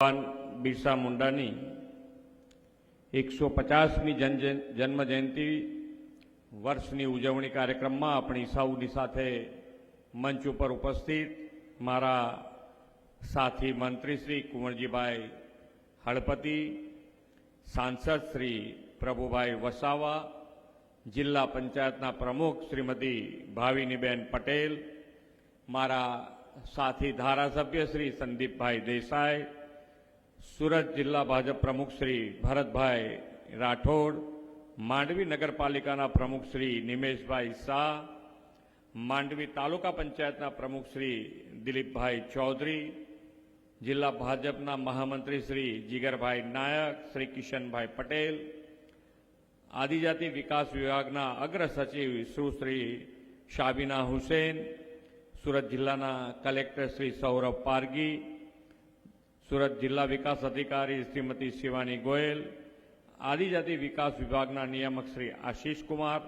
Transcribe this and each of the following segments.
ભગવાન બિરસા મુંડાની એકસો પચાસમી જન્મ જયંતિ વર્ષની ઉજવણી કાર્યક્રમમાં આપણી સૌની સાથે મંચ ઉપર ઉપસ્થિત મારા સાથી મંત્રી શ્રી કુંવરજીભાઈ હળપતિ, સાંસદ શ્રી પ્રભુભાઈ વસાવા, જિલ્લા પંચાયતના પ્રમુખ શ્રીમતી ભાવિનીબેન પટેલ, મારા સાથી ધારાસભ્ય શ્રી સંદીપભાઈ દેસાઈ સુરત જિલ્લા ભાજપ પ્રમુખ શ્રી ભરતભાઈ રાઠોડ, માંડવી નગરપાલિકાના પ્રમુખ શ્રી નિમેશભાઈ શાહ, માંડવી તાલુકા પંચાયતના પ્રમુખ શ્રી દિલીપભાઈ ચૌધરી, જિલ્લા ભાજપના મહામંત્રી શ્રી જીગરભાઈ નાયક, શ્રી કિશનભાઈ પટેલ, આદિજાતિ વિકાસ વિભાગના અગ્ર સચિવ સુશ્રી શાબીના હુસેન, સુરત જિલ્લાના કલેક્ટર શ્રી સૌરભ પારગી સુરત જિલ્લા વિકાસ અધિકારી શ્રીમતી શિવાની ગોયલ, આદિજાતિ વિકાસ વિભાગના નિયામક શ્રી આશીષ કુમાર,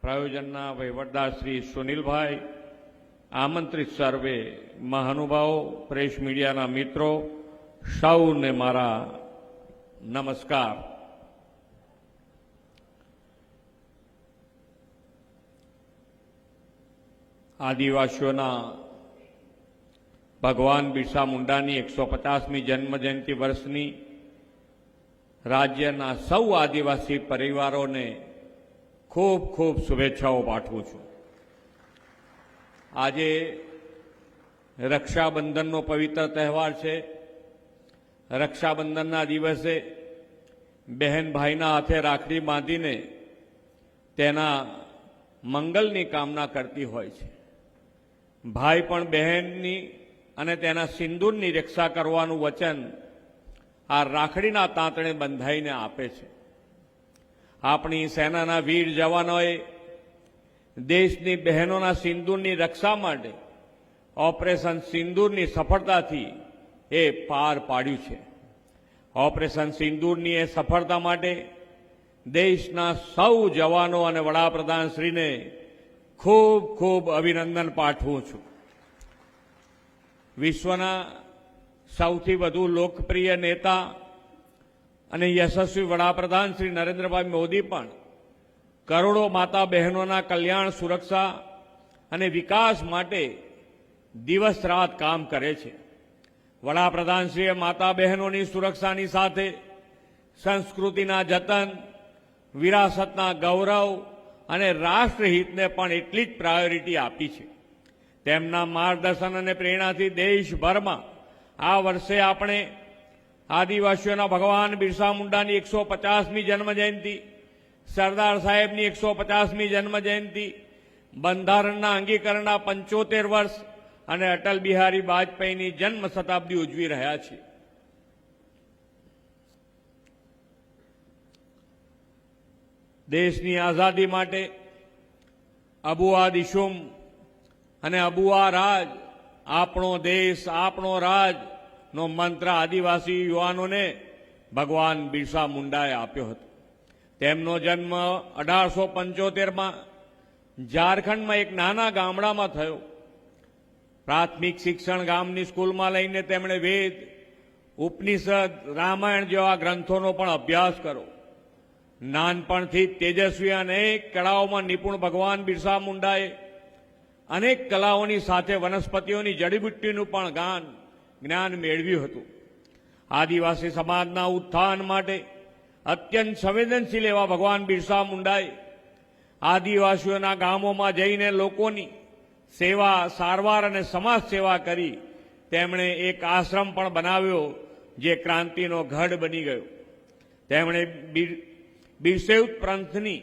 પ્રાયોજનના વહીવટદાર શ્રી સુનિલભાઈ, આમંત્રિત સર્વે મહાનુભાવો, પ્રેસ મીડિયાના મિત્રો સૌને મારા નમસ્કાર. આદિવાસીઓના ભગવાન બિરસા મુંડાની એકસો પચાસમી જન્મજયંતિ વર્ષની રાજ્યના સૌ આદિવાસી પરિવારોને ખૂબ ખૂબ શુભેચ્છાઓ પાઠવું છું. આજે રક્ષાબંધનનો પવિત્ર તહેવાર છે. રક્ષાબંધનના દિવસે બહેન ભાઈના હાથે રાખડી બાંધીને તેના મંગલની કામના કરતી હોય છે. ભાઈ પણ બહેનની અને તેના સિંદૂરની રક્ષા કરવાનું વચન આ રાખડીના તાંતણે બંધાઈને આપે છે. આપણી સેનાના વીર જવાનોએ દેશની બહેનોના સિંદૂરની રક્ષા માટે ઓપરેશન સિંદૂરની સફળતાથી એ પાર પાડ્યું છે. ઓપરેશન સિંદૂરની એ સફળતા માટે દેશના સૌ જવાનો અને વડાપ્રધાન શ્રીને ખૂબ ખૂબ અભિનંદન પાઠવું છું. વિશ્વના સૌથી વધુ લોકપ્રિય નેતા અને યશસ્વી વડાપ્રધાન શ્રી નરેન્દ્રભાઈ મોદી પણ કરોડો માતા બહેનોના કલ્યાણ, સુરક્ષા અને વિકાસ માટે દિવસ રાત કામ કરે છે. વડાપ્રધાનશ્રીએ માતા બહેનોની સુરક્ષાની સાથે સંસ્કૃતિના જતન, વિરાસતના ગૌરવ અને રાષ્ટ્રહિતને પણ એટલી જ પ્રાયોરિટી આપી છે. તેમના માર્ગદર્શન અને પ્રેરણાથી દેશભરમાં આ વર્ષે આપણે આદિવાસીઓના ભગવાન બિરસા મુંડાની એકસો પચાસમી જન્મજયંતિ, સરદાર સાહેબની એકસો પચાસમી જન્મજયંતિ, બંધારણના અંગીકરણના પંચોતેર વર્ષ અને અટલ બિહારી વાજપેયીની જન્મ શતાબ્દી ઉજવી રહ્યા છીએ. દેશની આઝાદી માટે અબુઆ દિશુમ અને અબુઆ રાજ, આપણો દેશ, આપણો રાજ, નો મંત્ર આદિવાસી યુવાનોને ભગવાન બિરસા મુંડાએ આપ્યો હતો. તેમનો જન્મ અઢારસો પંચોતેરમાં ઝારખંડમાં એક નાના ગામડામાં થયો. પ્રાથમિક શિક્ષણ ગામની સ્કૂલમાં લઈને તેમણે વેદ, ઉપનિષદ, રામાયણ જેવા ગ્રંથોનો પણ અભ્યાસ કર્યો. નાનપણથી તેજસ્વી અનેક કળાઓમાં નિપુણ ભગવાન બિરસા મુંડાએ અનેક કલાઓની સાથે વનસ્પતિઓની જડીબુટ્ટીનું પણ ગાન, જ્ઞાન મેળવ્યું હતું. આદિવાસી સમાજના ઉત્થાન માટે અત્યંત સંવેદનશીલ એવા ભગવાન બિરસા મુંડાએ આદિવાસીઓના ગામોમાં જઈને લોકોની સેવા, સારવાર અને સમાજ સેવા કરી તેમણે એક આશ્રમ પણ બનાવ્યો જે ક્રાંતિનો ગઢ બની ગયો. તેમણે બિરસેવ પંથની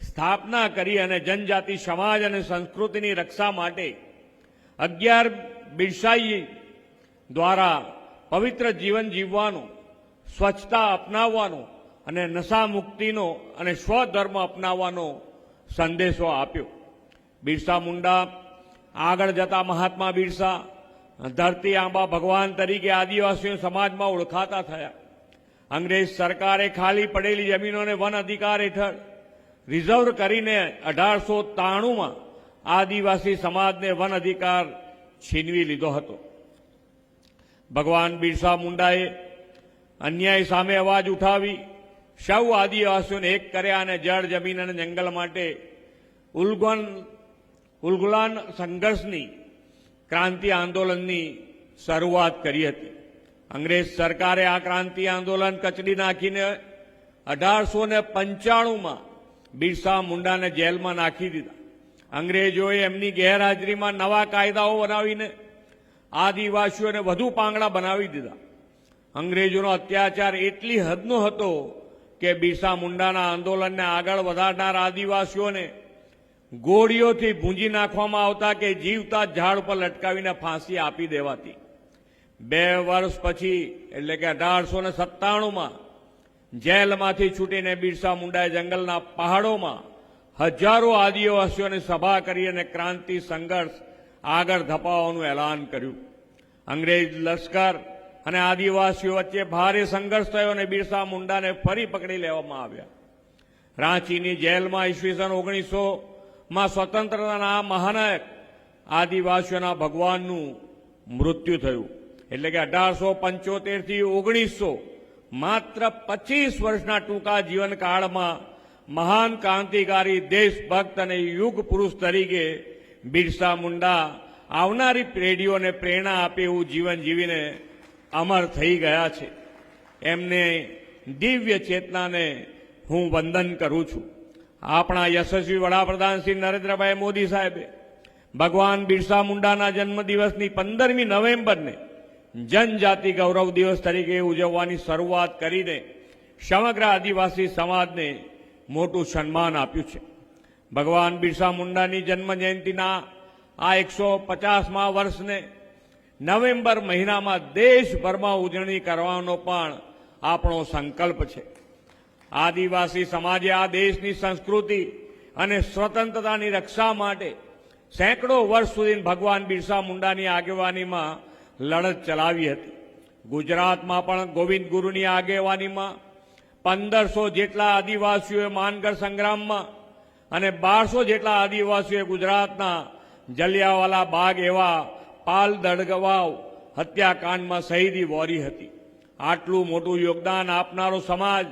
સ્થાપના કરી અને જનજાતિ, સમાજ અને સંસ્કૃતિની રક્ષા માટે અગિયાર બિરસાઈ દ્વારા પવિત્ર જીવન જીવવાનું, સ્વચ્છતા અપનાવવાનો અને નશા મુક્તિનો અને સ્વધર્મ અપનાવવાનો સંદેશો આપ્યો. બિરસા મુંડા, આગળ જતા મહાત્મા બિરસા, ધરતી આંબા ભગવાન તરીકે આદિવાસીઓ સમાજમાં ઓળખાતા થયા. અંગ્રેજ સરકારે ખાલી પડેલી જમીનોને વન અધિકાર હેઠળ રિઝર્વ કરીને અઢારસો ત્રાણુંમાં આદિવાસી સમાજને વન અધિકાર છીનવી લીધો હતો. ભગવાન બિરસા મુંડાએ અન્યાય સામે અવાજ ઉઠાવી સૌ આદિવાસીઓને એક કર્યા અને જળ, જમીન અને જંગલ માટે ઉલગન, ઉલગુલાન સંઘર્ષની ક્રાંતિ આંદોલનની શરૂઆત કરી હતી. અંગ્રેજ સરકારે આ ક્રાંતિ આંદોલન કચડી નાખીને અઢારસો ને પંચાણુંમાં બિરસા મુંડાને જેલમાં નાખી દીધા. અંગ્રેજોએ એમની ગેરહાજરીમાં નવા કાયદાઓ બનાવીને આદિવાસીઓને વધુ પાંગડા બનાવી દીધા. અંગ્રેજોનો અત્યાચાર એટલી હદનો હતો કે બિરસા મુંડાના આંદોલનને આગળ વધારનાર આદિવાસીઓને ગોળીઓથી ભૂંજી નાખવામાં આવતા કે જીવતા ઝાડ પર લટકાવીને ફાંસી આપી દેવાતી. બે વર્ષ પછી, એટલે કે અઢારસો ને સત્તાણુંમાં જેલમાંથી છૂટીને બિરસા મુંડાએ જંગલના પહાડોમાં હજારો આદિવાસીઓની સભા કરી અને ક્રાંતિ સંઘર્ષ આગળ ધપાવવાનું એલાન કર્યું. અંગ્રેજ લશ્કર અને આદિવાસીઓ વચ્ચે ભારે સંઘર્ષ થયો અને બિરસા મુંડાને ફરી પકડી લેવામાં આવ્યા. રાંચીની જેલમાં ઈસવીસન ઓગણીસો માં સ્વતંત્રતાના મહાનાયક આદિવાસીઓના ભગવાનનું મૃત્યુ થયું. એટલે કે અઢારસો પંચોતેરથી ઓગણીસો માત્ર પચીસ વર્ષના ટૂંકા જીવનકાળમાં મહાન ક્રાંતિકારી દેશભક્ત અને યુગ પુરુષ તરીકે બિરસા મુંડા આવનારી પેઢીઓને પ્રેરણા આપે એવું જીવન જીવીને અમર થઈ ગયા છે. એમને દિવ્ય ચેતનાને હું વંદન કરું છું. આપણા યશસ્વી વડાપ્રધાન શ્રી નરેન્દ્રભાઈ મોદી સાહેબે ભગવાન બિરસા મુંડાના જન્મદિવસની પંદરમી નવેમ્બરને જનજાતિ ગૌરવ દિવસ તરીકે ઉજવવાની શરૂઆત કરીને સમગ્ર આદિવાસી સમાજને મોટું સન્માન આપ્યું છે. ભગવાન બિરસા મુંડાની જન્મ જયંતિના આ એકસો પચાસમાં વર્ષને નવેમ્બર મહિનામાં દેશભરમાં ઉજવણી કરવાનો પણ આપણો સંકલ્પ છે. આદિવાસી સમાજે આ દેશની સંસ્કૃતિ અને સ્વતંત્રતાની રક્ષા માટે સેંકડો વર્ષ સુધી ભગવાન બિરસા મુંડાની આગેવાનીમાં લડત ચલાવી હતી. ગુજરાતમાં પણ ગોવિંદ ગુરુની આગેવાનીમાં પંદરસો જેટલા આદિવાસીઓએ માનગઢ સંગ્રામમાં અને બારસો જેટલા આદિવાસીઓએ ગુજરાતના જલિયાવાલા બાગ એવા પાલ દડગવાવ હત્યાકાંડમાં શહીદી વોરી હતી. આટલું મોટું યોગદાન આપનારો સમાજ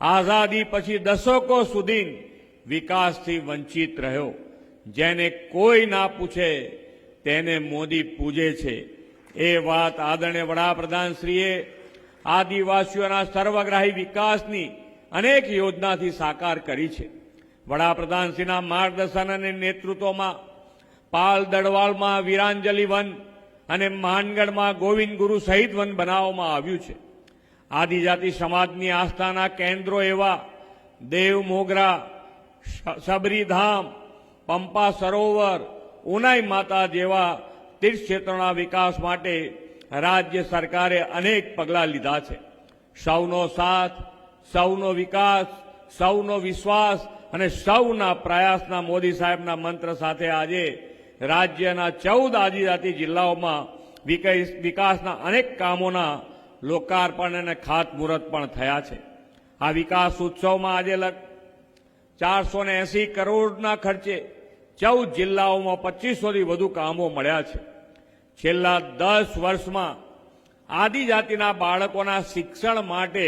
આઝાદી પછી દશકો સુધી વિકાસથી વંચિત રહ્યો. જેને કોઈ ના પૂછે, તેને મોદી પૂજે છે. એ વાત આદરણીય વડાપ્રધાનશ્રીએ આદિવાસીઓના સર્વગ્રાહી વિકાસની અનેક યોજનાથી સાકાર કરી છે. વડાપ્રધાનશ્રીના માર્ગદર્શન અને નેતૃત્વમાં પાલ દડવાલમાં વીરાંજલી વન અને માનગઢમાં ગોવિંદ ગુરુ સહિત વન બનાવવામાં આવ્યું છે. આદિજાતિ સમાજની આસ્થાના કેન્દ્રો એવા દેવ મોગરા સબરીધામ પંપા સરોવર, ઉનાઈ માતા જેવા તીર્થક્ષેત્રોના વિકાસ માટે રાજ્ય સરકારે અનેક પગલાં લીધા છે. સૌનો સાથ, સૌનો વિકાસ, સૌનો વિશ્વાસ અને સૌના પ્રયાસના મોદી સાહેબના મંત્ર સાથે આજે રાજ્યના ચૌદ આદિજાતિ જિલ્લાઓમાં વિકાસ- વિકાસના અનેક કામોના લોકાર્પણ અને ખાતમુહૂર્ત પણ થયા છે. આ વિકાસ ઉત્સવમાં આજે ચારસો ને એસી કરોડના ખર્ચે ચૌદ જિલ્લાઓમાં પચીસોથી વધુ કામો મળ્યા છે. છેલ્લા દસ વર્ષમાં આદિજાતિના બાળકોના શિક્ષણ માટે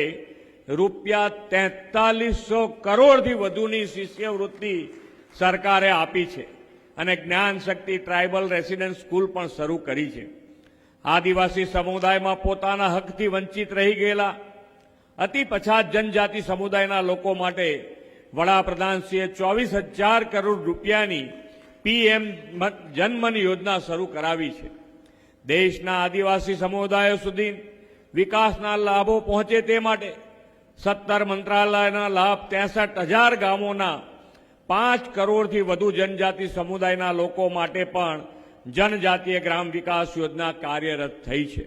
રૂપિયા તેતાલીસો કરોડથી વધુની શિષ્યવૃત્તિ સરકારે આપી છે અને જ્ઞાન શક્તિ ટ્રાઇબલ રેસિડેન્ટ સ્કૂલ પણ શરૂ કરી છે. આદિવાસી સમુદાયમાં પોતાના હકથી વંચિત રહી ગયેલા, અતિ પછાત જનજાતિ સમુદાયના લોકો માટે વડાપ્રધાનશ્રીએ ચોવીસ હજાર કરોડ રૂપિયાની પીએમ જનમન યોજના શરૂ કરાવી છે. દેશના આદિવાસી સમુદાયો સુધી વિકાસના લાભો પહોંચે તે માટે સત્તર મંત્રાલયના લાભ ત્રેસઠ હજાર ગામોના પાંચ કરોડથી વધુ જનજાતિ સમુદાયના લોકો માટે પણ જનજાતીય ગ્રામ વિકાસ યોજના કાર્યરત થઈ છે.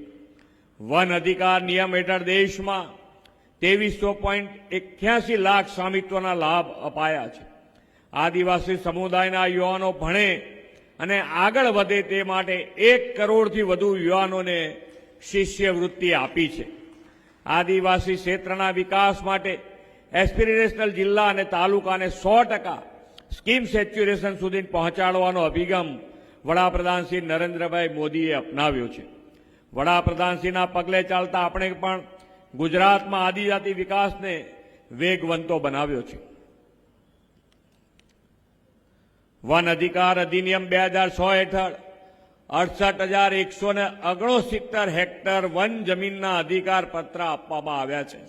વન અધિકાર નિયમ હેઠળ દેશમાં ત્રેવીસો પોઈન્ટ એક્યાસી લાખ સ્વામિત્વના લાભ અપાયા છે. આદિવાસી સમુદાયના યુવાનો ભણે અને આગળ વધે તે માટે એક કરોડથી વધુ યુવાનોને શિષ્યવૃત્તિ આપી છે. આદિવાસી ક્ષેત્રના વિકાસ માટે એસ્પિરેશનલ જિલ્લા અને તાલુકાને સો ટકા સ્કીમ સેચ્યુરેશન સુધી પહોંચાડવાનો અભિગમ વડાપ્રધાન શ્રી નરેન્દ્રભાઈ મોદીએ અપનાવ્યો છે. વડાપ્રધાનશ્રીના પગલે ચાલતા આપણે પણ ગુજરાતમાં આદિજાતિ વિકાસને વેગવંતો બનાવ્યો છે. વન અધિકાર અધિનિયમ બે હજાર છ હેઠળ અડસઠ હજાર એકસો ને ઓગણસિત્તેર હેક્ટર વન જમીનના અધિકાર પત્ર આપવામાં આવ્યા છે.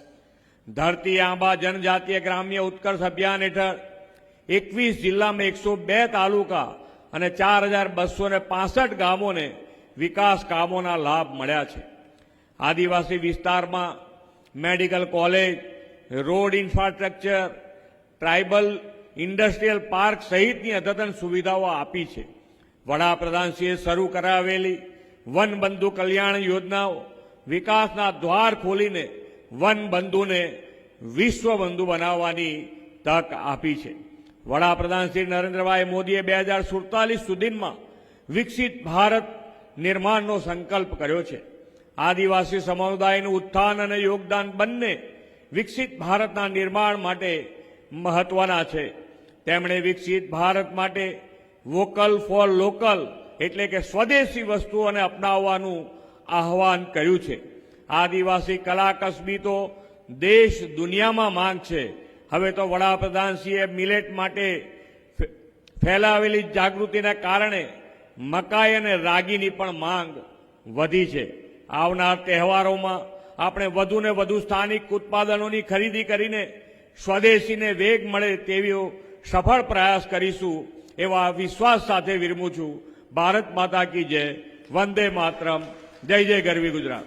ધરતી આંબા જનજાતીય ગ્રામ્ય ઉત્કર્ષ અભિયાન હેઠળ એકવીસ જિલ્લામાં એકસો બે તાલુકા અને ચાર હજાર બસો ને પાસઠ ગામોને વિકાસ કામોના લાભ મળ્યા છે. આદિવાસી વિસ્તારમાં medical college, road infrastructure, tribal industrial park સહિતની અદ્યતન સુવિધાઓ આપી છે. વડાપ્રધાનશ્રીએ શરૂ કરાવેલી વન બંધુ કલ્યાણ યોજનાઓ, વિકાસના દ્વાર ખોલીને વન બંધુને વિશ્વ બંધુ બનાવવાની તક આપી છે. વડાપ્રધાન શ્રી નરેન્દ્રભાઈ મોદીએ બે હજાર સુડતાલીસ સુધીમાં વિકસિત ભારત નિર્માણનો સંકલ્પ કર્યો છે. આદિવાસી સમુદાયનું ઉત્થાન અને યોગદાન બંને વિકસિત ભારતના નિર્માણ માટે મહત્વના છે. તેમણે વિકસિત ભારત માટે વોકલ ફોર લોકલ એટલે કે સ્વદેશી વસ્તુઓને અપનાવવાનું આહવાન કર્યું છે. આદિવાસી કલા કસબી તો દેશ દુનિયામાં માંગ છે. હવે તો વડાપ્રધાનશ્રીએ મિલેટ માટે ફેલાવેલી જાગૃતિના કારણે મકાઈ અને રાગીની પણ માંગ વધી છે. આવનાર તહેવારોમાં આપણે વધુને વધુ સ્થાનિક ઉત્પાદનોની ખરીદી કરીને સ્વદેશીને વેગ મળે તેવો સફળ પ્રયાસ કરીશું એવા વિશ્વાસ સાથે વિરમું છું. ભારત માતા કી જય. વંદે માતરમ. જય જય ગરવી ગુજરાત.